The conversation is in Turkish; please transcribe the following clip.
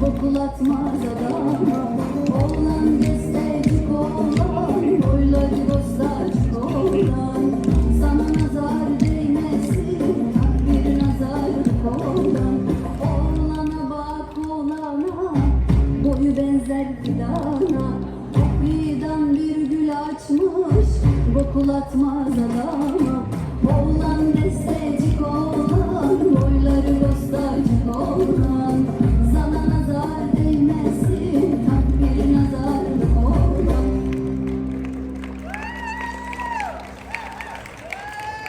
Bokul atmaz adam. Oğlan destek oğlan Boyları dostacık oğlan Sana nazar değmesin. Bir nazarlık oğlan Oğlana bak oğlana. Boyu benzer fidana Topriden bir gül açmış. Bokul atmaz adama. Oğlan destecik oğlan Boyları dostacık oğlan